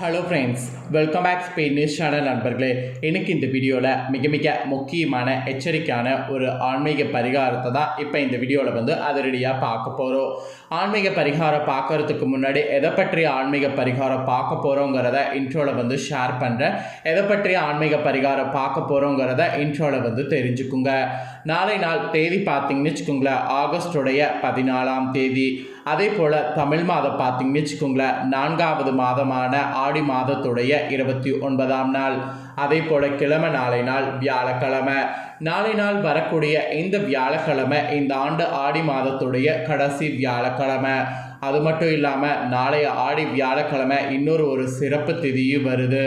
Hello friends welcome back Spain news channel நண்பர்களே. எனக்கு இந்த வீடியோவில் மிக மிக முக்கியமான எச்சரிக்கையான ஒரு ஆன்மீக பரிகாரத்தை தான் இப்போ இந்த வீடியோவில் வந்து அதிரடியாக பார்க்க போகிறோம் ஆன்மீக பரிகாரம் பார்க்கறதுக்கு முன்னாடி எதை பற்றிய ஆன்மீக பரிகாரம் பார்க்க போகிறோங்கிறத இன்ட்ரோவில் வந்து ஷேர் பண்ணுறேன் எதை பற்றிய ஆன்மீக பரிகாரம் பார்க்க போகிறோங்கிறத இன்ட்ரோவில் வந்து தெரிஞ்சுக்குங்க. நாளை நாள் தேதி பார்த்தீங்கன்னு வச்சுக்கோங்களேன் ஆகஸ்டுடைய பதினாலாம் தேதி. அதே போல் தமிழ் மாதம் பார்த்தீங்கன்னு வச்சுக்கோங்களேன் நான்காவது மாதமான ஆடி மாதத்துடைய இருபத்தி ஒன்பதாம் நாள். அதே போல் கிழமை நாளை நாள் வியாழக்கிழமை. நாளை நாள் வரக்கூடிய இந்த வியாழக்கிழமை இந்த ஆண்டு ஆடி மாதத்துடைய கடைசி வியாழக்கிழமை. அது மட்டும் இல்லாமல் நாளைய ஆடி வியாழக்கிழமை இன்னொரு ஒரு சிறப்பு திதியும் வருது.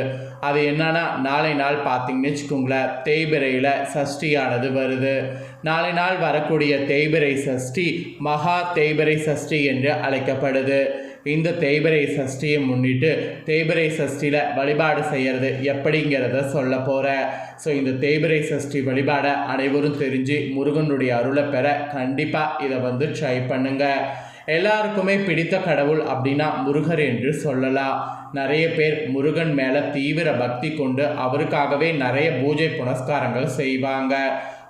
அது என்னன்னா நாளை நாள் பார்த்தீங்கன்னு வச்சுக்கோங்களேன் தேய்பிரையில் சஷ்டியானது வருது. நாளை நாள் வரக்கூடிய தேய்பிரை சஷ்டி மகா தேய்பிரை சஷ்டி என்று அழைக்கப்படுது. இந்த தேய்பிரை சஷ்டியை முன்னிட்டு தேய்பிரை சஷ்டியில் வழிபாடு செய்கிறது எப்படிங்கிறத சொல்ல போகிறேன் ஸோ இந்த தேய்பிரை சஷ்டி வழிபாடை அனைவரும் தெரிஞ்சு முருகனுடைய அருளை பெற கண்டிப்பாக இதை வந்து ட்ரை பண்ணுங்கள் எல்லாருக்குமே பிடித்த கடவுள் அப்படின்னா முருகர் என்று சொல்லலாம். நிறைய பேர் முருகன் மேலே தீவிர பக்தி கொண்டு அவருக்காகவே நிறைய பூஜை புனஸ்காரங்கள் செய்வாங்க.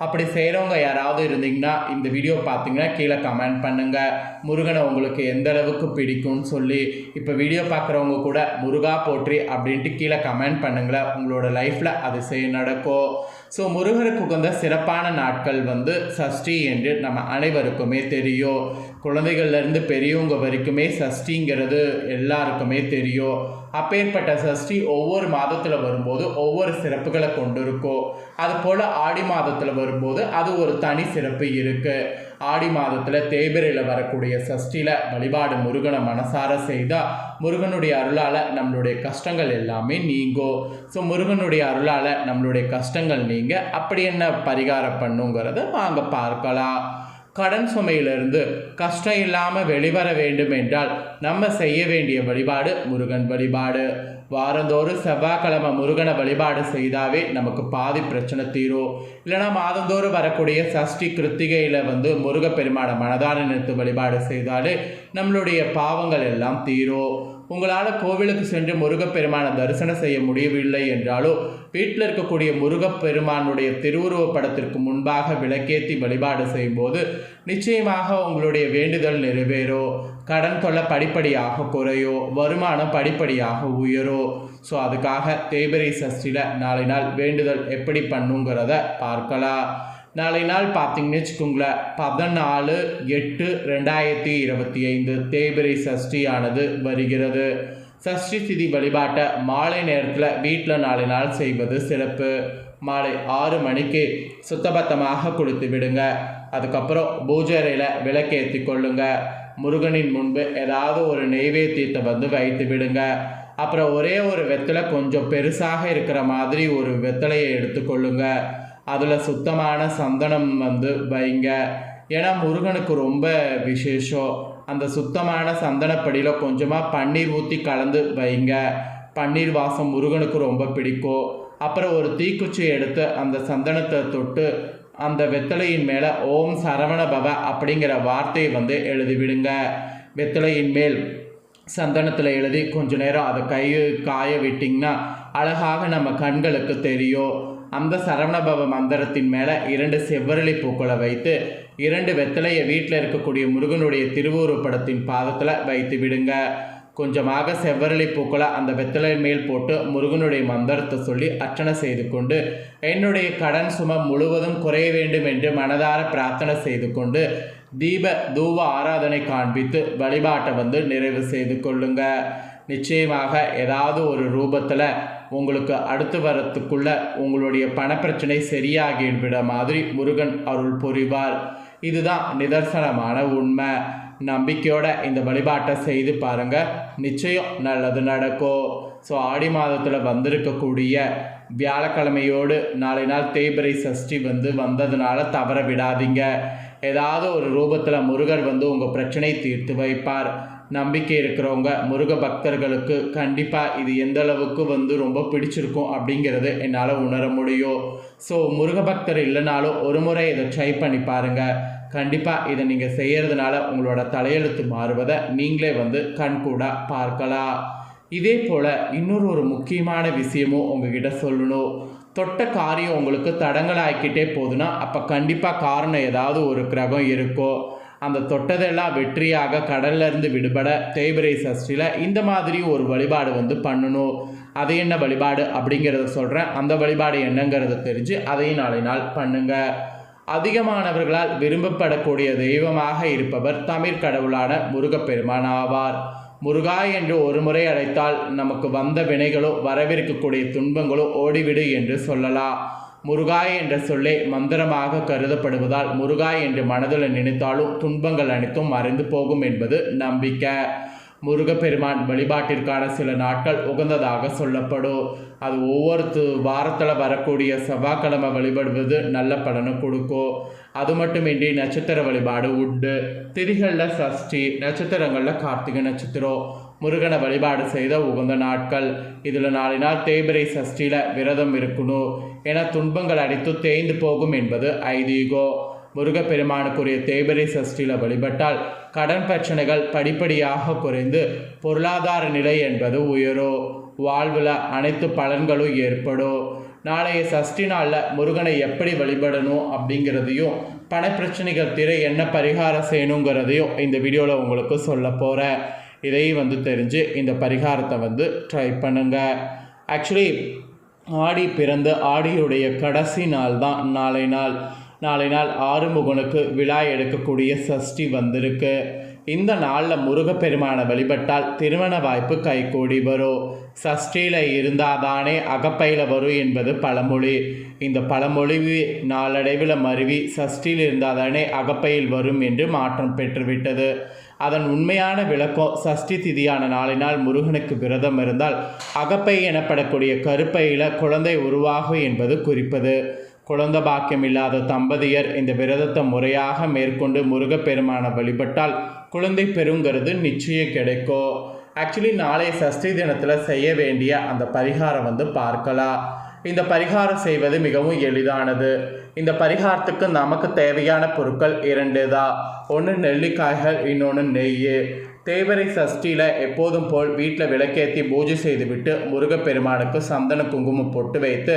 அப்படி செய்கிறவங்க யாராவது இருந்தீங்கன்னா இந்த வீடியோ பார்த்தீங்கன்னா கீழே கமெண்ட் பண்ணுங்கள் முருகனை உங்களுக்கு எந்த அளவுக்கு பிடிக்கும்னு சொல்லி இப்போ வீடியோ பார்க்குறவங்க கூட முருகா போற்றி அப்படின்ட்டு கீழே கமெண்ட் பண்ணுங்களேன். உங்களோட லைஃப்பில் அது செய்ய நடக்கும். ஸோ முருகருக்கு உகந்த சிறப்பான நாட்கள் வந்து சஷ்டி என்று நம்ம அனைவருக்குமே தெரியும். குழந்தைகள்லேருந்து பெரியவங்க வரைக்குமே சஷ்டிங்கிறது எல்லாருக்குமே தெரியும். அப்பேற்பட்ட சஷ்டி ஒவ்வொரு மாதத்தில் வரும்போது ஒவ்வொரு சிறப்புகளை கொண்டு இருக்கும் அது போல் ஆடி மாதத்தில் வரும்போது அது ஒரு தனி சிறப்பு இருக்குது ஆடி மாதத்தில் தேய்பிரையில் வரக்கூடிய சஷ்டியில் வழிபாடு முருகனை மனசார செய்தால் முருகனுடைய அருளால் நம்மளுடைய கஷ்டங்கள் எல்லாமே நீங்கும் ஸோ முருகனுடைய அருளால் நம்மளுடைய கஷ்டங்கள் நீங்க அப்படி என்ன பரிகாரம் பண்ணுங்கிறத வாங்க பார்க்கலாம். கடன் சுமையிலிருந்து கஷ்டம் இல்லாமல் வெளிவர வேண்டும் என்றால் நம்ம செய்ய வேண்டிய வழிபாடு முருகன் வழிபாடு. வாரந்தோறும் செவ்வாய்க்கிழமை முருகனை வழிபாடு செய்தாவே நமக்கு பாதி பிரச்சனை தீரும். இல்லைனா மாதந்தோறும் வரக்கூடிய சஷ்டி கிருத்திகையில் வந்து முருகப்பெருமான மனதான நிறுத்து வழிபாடு செய்தாலே நம்மளுடைய பாவங்கள் எல்லாம் தீரும். உங்களால் கோவிலுக்கு சென்று முருகப்பெருமானை தரிசனம் செய்ய முடியவில்லை என்றாலோ வீட்டில் இருக்கக்கூடிய முருகப்பெருமானுடைய திருவுருவ படத்திற்கு முன்பாக விளக்கேற்றி வழிபாடு செய்யும்போது நிச்சயமாக உங்களுடைய வேண்டுதல் நிறைவேறோ கடன் தொல்லை படிப்படியாக குறையோ வருமானம் படிப்படியாக உயரோ. ஸோ அதுக்காக தேய்பிரை சஷ்டியில் நாளை நாள் வேண்டுதல் எப்படி பண்ணுங்கிறத பார்க்கலாம். நாளை நாள் பார்த்தீங்கன்னு வச்சுக்கோங்களேன் பதினாலு எட்டு ரெண்டாயிரத்தி இருபத்தி ஐந்து தேய்பிரை சஷ்டியானது வருகிறது. சஷ்டி திதி வழிபாட்டை மாலை நேரத்தில் வீட்டில் நாளை நாள் செய்வது சிறப்பு. மாலை ஆறு மணிக்கு சுத்தபத்தமாக கொடுத்து விடுங்க. அதுக்கப்புறம் பூஜை அறையில் விளக்கேற்றி கொள்ளுங்க. முருகனின் முன்பு ஏதாவது ஒரு நெய்வேத்தியத்தை வந்து வைத்து விடுங்க. அப்புறம் ஒரே ஒரு வெத்தலை கொஞ்சம் பெருசாக இருக்கிற மாதிரி ஒரு வெத்தலையை எடுத்துக்கொள்ளுங்கள் அதில் சுத்தமான சந்தனம் வந்து வைங்க. ஏன்னா முருகனுக்கு ரொம்ப விசேஷம். அந்த சுத்தமான சந்தனப்படியில் கொஞ்சமாக பன்னீர் ஊற்றி கலந்து வைங்க. பன்னீர் வாசம் முருகனுக்கு ரொம்ப பிடிக்கும். அப்புறம் ஒரு தீக்குச்சி எடுத்து அந்த சந்தனத்தை தொட்டு அந்த வெத்தலையின் மேலே ஓம் சரவண பவ அப்படிங்கிற வார்த்தையை வந்து எழுதிவிடுங்க வெத்தலையின் மேல் சந்தனத்தில் எழுதி கொஞ்ச நேரம் அதை கை காய விட்டிங்கன்னா அழகாக நம்ம கண்களுக்கு தெரியும். அந்த சரவணபவ மந்திரத்தின் மேலே இரண்டு செவ்வரளி பூக்களை வைத்து இரண்டு வெத்தலையை வீட்டில் இருக்கக்கூடிய முருகனுடைய திருவுருப்படத்தின் பாதத்தில் வைத்து விடுங்க. கொஞ்சமாக செவ்வரளி பூக்களை அந்த வெத்தலை மேல் போட்டு முருகனுடைய மந்திரத்தை சொல்லி அர்ச்சனை செய்து கொண்டு என்னுடைய கடன் சுமை முழுவதும் குறைய வேண்டும் என்று மனதார பிரார்த்தனை செய்து கொண்டு தீப தூவ ஆராதனை காண்பித்து வழிபாட்டை வந்து நிறைவு செய்து கொள்ளுங்கள் நிச்சயமாக ஏதாவது ஒரு ரூபத்தில் உங்களுக்கு அடுத்து வரத்துக்குள்ள உங்களுடைய பணப்பிரச்சனை சரியாகிவிட மாதிரி முருகன் அருள் புரிவார். இதுதான் நிதர்சனமான உண்மை. நம்பிக்கையோட இந்த வழிபாட்டை செய்து பாருங்க. நிச்சயம் நல்லது நடக்கும். ஸோ ஆடி மாதத்தில் வந்திருக்கக்கூடிய வியாழக்கிழமையோடு நாளை நாள் தேய்பிரை சஷ்டி வந்து வந்ததுனால தவற விடாதீங்க. ஏதாவது ஒரு ரூபத்தில் முருகர் வந்து உங்கள் பிரச்சனை தீர்த்து வைப்பார். நம்பிக்கை இருக்கிறவங்க முருக பக்தர்களுக்கு கண்டிப்பாக இது எந்த அளவுக்கு வந்து ரொம்ப பிடிச்சிருக்கும் அப்படிங்கிறது என்னால் உணர முடியும். ஸோ முருக பக்தர் இல்லைனாலும் ஒரு முறை இதை ட்ரை பண்ணி பாருங்கள் கண்டிப்பாக இதை நீங்கள் செய்கிறதுனால உங்களோட தலையெழுத்து மாறுவதை நீங்களே வந்து கண்கூடாக பார்க்கலாம். இதே போல் இன்னொரு ஒரு முக்கியமான விஷயமும் உங்ககிட்ட சொல்லணும். தொட்ட காரியம் உங்களுக்கு தடங்கலாக்கிட்டே போகுதுன்னா அப்போ கண்டிப்பாக காரணம் ஏதாவது ஒரு கிரகம் இருக்கோ அந்த தொட்டதெல்லாம் வெற்றியாக கடல்லேருந்து விடுபட தேய்பிரை சஷ்டியில் இந்த மாதிரி ஒரு வழிபாடு வந்து பண்ணணும். அது என்ன வழிபாடு அப்படிங்கிறத சொல்கிறேன் அந்த வழிபாடு என்னங்கிறத தெரிஞ்சு அதையும் நாளை நாள் பண்ணுங்கள் அதிகமானவர்களால் விரும்பப்படக்கூடிய தெய்வமாக இருப்பவர் தமிழ் கடவுளான முருகப்பெருமான் ஆவார். முருகா என்று ஒரு முறை அழைத்தால் நமக்கு வந்த வினைகளோ வரவிருக்கக்கூடிய துன்பங்களோ ஓடிவிடு என்று சொல்லலாம். முருகாய் என்ற சொல்லே மந்திரமாக கருதப்படுவதால் முருகாய் என்று மனதில் நினைத்தாலும் துன்பங்கள் அனைத்தும் மறைந்து போகும் என்பது நம்பிக்கை. முருகப்பெருமான் வழிபாட்டிற்கான சில நாட்கள் உகந்ததாக சொல்லப்படும். அது ஒவ்வொரு வாரத்தில் வரக்கூடிய செவ்வாய்க்கிழமை வழிபடுவது நல்ல பலனை கொடுக்கும். அது மட்டுமின்றி நட்சத்திர வழிபாடு உண்டு. திதிகளில் சஷ்டி நட்சத்திரங்களில் கார்த்திகை நட்சத்திரம். முருகனை வழிபாடு செய்த உகந்த நாட்கள். இதில் நாளினால் நாள் தேய்பிரை சஷ்டியில் விரதம் இருக்கணும். என துன்பங்கள் அடித்து தேய்ந்து போகும் என்பது ஐதீகம் முருகப்பெருமானுக்குரிய தேய்பிரை சஷ்டியில் வழிபட்டால் கடன் பிரச்சனைகள் படிப்படியாக குறைந்து பொருளாதார நிலை என்பது உயரும். வாழ்வில் அனைத்து பலன்களும் ஏற்படும். நாளைய சஷ்டி நாளில் முருகனை எப்படி வழிபடணும் அப்படிங்கிறதையும் பணப்பிரச்சனைகள் திரை என்ன பரிகாரம் செய்யணுங்கிறதையும் இந்த வீடியோவில் உங்களுக்கு சொல்ல போகிறேன் இதையும் வந்து தெரிஞ்சு இந்த பரிகாரத்தை வந்து ட்ரை பண்ணுங்கள் ஆக்சுவலி ஆடி பிறந்து ஆடியுடைய கடைசி நாள் தான் நாளை நாள். நாளை நாள் ஆறுமுகனுக்கு விழா எடுக்கக்கூடிய சஷ்டி வந்திருக்கு. இந்த நாளில் முருகப்பெருமானை வழிபட்டால் திருமண வாய்ப்பு கைகூடி வரும். சஷ்டியில் இருந்தால் தானே அகப்பையில் வரும் என்பது பழமொழி. இந்த பழமொழி நாளடைவில் மருவி சஷ்டியில் இருந்தால் தானே அகப்பையில் வரும் என்று மாற்றம் பெற்றுவிட்டது. அதன் உண்மையான விளக்கம் சஷ்டி திதியான நாளினால் முருகனுக்கு விரதம் இருந்தால் அகப்பை எனப்படக்கூடிய கருப்பையில் குழந்தை உருவாகும் என்பது குறிப்பது. குழந்த பாக்கியம் இல்லாத தம்பதியர் இந்த விரதத்தை முறையாக மேற்கொண்டு முருகப்பெருமான வழிபட்டால் குழந்தை பெறுங்கிறது நிச்சயம் கிடைக்கும். ஆக்சுவலி நாளை சஷ்டி தினத்தில் செய்ய வேண்டிய அந்த பரிகாரம் வந்து பார்க்கலாம். இந்த பரிகாரம் செய்வது மிகவும் எளிதானது. இந்த பரிகாரத்துக்கு நமக்கு தேவையான பொருட்கள் இரண்டு தான் ஒன்று நெல்லிக்காய்கள் இன்னொன்று நெய். தேவரை சஷ்டியில் எப்போதும் போல் வீட்டில் விளக்கேற்றி பூஜை செய்துவிட்டு முருகப்பெருமானுக்கு சந்தன குங்குமம் பொட்டு வைத்து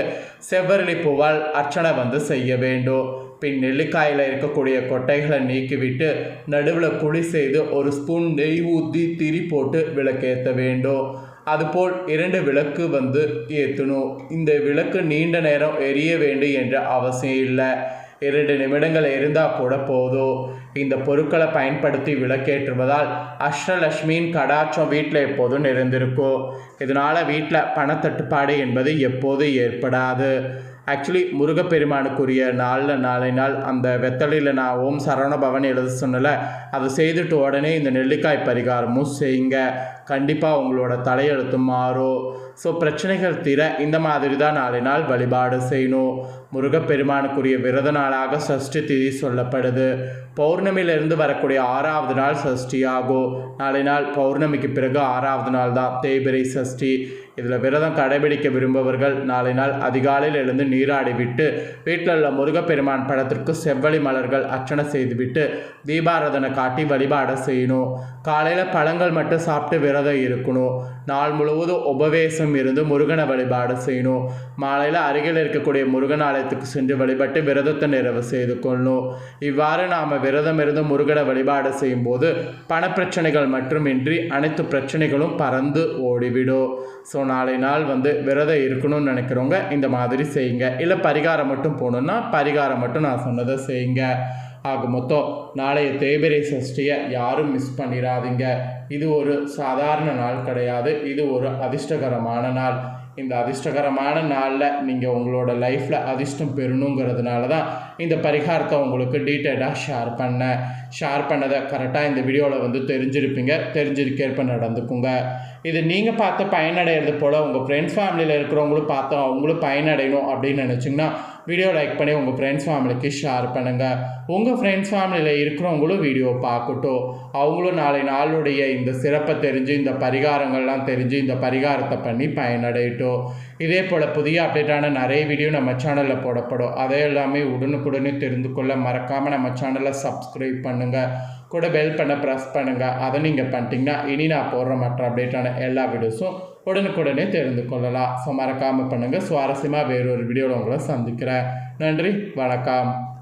செவ்வரளி பூவால் அர்ச்சனை வந்து செய்ய வேண்டும். பின் நெல்லிக்காயில் இருக்கக்கூடிய கொட்டைகளை நீக்கிவிட்டு நடுவில் குழி செய்து ஒரு ஸ்பூன் நெய் ஊற்றி திரி போட்டு விளக்கேற்ற வேண்டும். அதுபோல் இரண்டு விளக்கு வந்து ஏற்றணும் இந்த விளக்கு நீண்ட நேரம் எரிய வேண்டும் என்ற அவசியம் இல்லை. இரண்டு நிமிடங்கள் இருந்தால் கூட போதும் இந்த பொருட்களை பயன்படுத்தி விளக்கேற்றுவதால் அஷ்டலட்சுமியின் கடாட்சம் வீட்டில் எப்போதும் நிறைந்திருக்கும். இதனால் வீட்டில் பணத்தட்டுப்பாடு என்பது எப்போதும் ஏற்படாது. ஆக்சுவலி முருகப்பெருமானுக்குரிய நாளில் நாளை நாள் அந்த வெத்தலையில் நான் ஓம் சரவண பவன் எழுத சொன்னல அதை செய்துட்டு உடனே இந்த நெல்லிக்காய் பரிகாரமும் செய்யுங்க. கண்டிப்பாக உங்களோட தலையெழுத்து மாறும். ஸோ பிரச்சனைகள் தீர இந்த மாதிரி தான் நாளை நாள் வழிபாடு செய்யணும். முருகப்பெருமானுக்குரிய விரத நாளாக சஷ்டி திதி சொல்லப்படுது. பௌர்ணமியிலிருந்து வரக்கூடிய ஆறாவது நாள் சஷ்டி ஆகும் நாளை நாள் பௌர்ணமிக்கு பிறகு ஆறாவது நாள் தான் தேய்பிரை சஷ்டி. இதில் விரதம் கடைபிடிக்க விரும்புபவர்கள் நாளை நாள் அதிகாலையில் எழுந்து நீராடி விட்டு வீட்டில் உள்ள முருகப்பெருமான் படத்திற்கு செவ்வழி மலர்கள் அர்ச்சனை செய்துவிட்டு தீபாராதனை காட்டி வழிபாட செய்யணும். காலையில் பழங்கள் மட்டும் சாப்பிட்டு விரதம் இருக்கணும். நாள் முழுவதும் உபவேசம் இருந்து முருகனை வழிபாடு செய்யணும். மாலையில் அருகில் இருக்கக்கூடிய முருகன் ஆலயத்துக்கு சென்று வழிபட்டு விரதத்தை நிறைவு செய்து கொள்ளணும். இவ்வாறு நாம் விரதம் இருந்து முருகனை வழிபாடு செய்யும்போது பணப்பிரச்சனைகள் மட்டுமின்றி அனைத்து பிரச்சனைகளும் பறந்து ஓடிவிடும். ஸோ நாளை நாள் வந்து விரதம் இருக்கணும்னு நினைக்கிறவங்க இந்த மாதிரி செய்யுங்க. இல்லை பரிகாரம் மட்டும் போகணுன்னா பரிகாரம் மட்டும் நான் சொன்னதை செய்யுங்க. ஆக மொத்தம் நாளைய தேய்பிரை சஷ்டியை யாரும் மிஸ் பண்ணிடாதீங்க இது ஒரு சாதாரண நாள் கிடையாது. இது ஒரு அதிர்ஷ்டகரமான நாள். இந்த அதிர்ஷ்டகரமான நாளில் நீங்கள் உங்களோட லைஃப்பில் அதிர்ஷ்டம் பெறணுங்கிறதுனால தான் இந்த பரிகாரத்தை உங்களுக்கு டீட்டெயிலாக ஷேர் பண்ணேன் ஷேர் பண்ணதை கரெக்டாக இந்த வீடியோவில் வந்து தெரிஞ்சிருப்பீங்க. தெரிஞ்சிருக்கேற்ப நடந்துக்குங்க. இது நீங்கள் பார்த்து பயனடைகிறது போல் உங்கள் ஃப்ரெண்ட்ஸ் ஃபேமிலியில் இருக்கிறவங்களும் பார்த்து அவங்களும் பயனடையணும் அப்படின்னு நினச்சிங்கன்னா வீடியோ லைக் பண்ணி உங்கள் ஃப்ரெண்ட்ஸ் ஃபேமிலிக்கு ஷேர் பண்ணுங்கள் உங்கள் ஃப்ரெண்ட்ஸ் ஃபேமிலியில் இருக்கிறவங்களும் வீடியோ பார்க்கட்டும். அவங்களும் நாளை நாளுடைய இந்த சிறப்பை தெரிஞ்சு இந்த பரிகாரங்கள்லாம் தெரிஞ்சு இந்த பரிகாரத்தை பண்ணி பயனடையட்டும். இதே போல் புதிய அப்டேட்டான நிறைய வீடியோ நம்ம சேனலில் போடப்படும். அதையெல்லாமே எல்லாமே உடனுக்குடனே தெரிந்து கொள்ள மறக்காமல் நம்ம சேனலை சப்ஸ்கிரைப் பண்ணுங்கள் கூட பெல் பண்ண ப்ரெஸ் பண்ணுங்கள் அதை நீங்கள் பண்ணிட்டீங்கன்னா இனி நான் போடுற மற்ற அப்டேட்டான எல்லா வீடியோஸும் உடனுக்குடனே தெரிந்து கொள்ளலாம். ஸோ மறக்காமல் பண்ணுங்கள் சுவாரஸ்யமாக வேறொரு வீடியோவில் உங்களை சந்திக்கிறேன். நன்றி. வணக்கம்.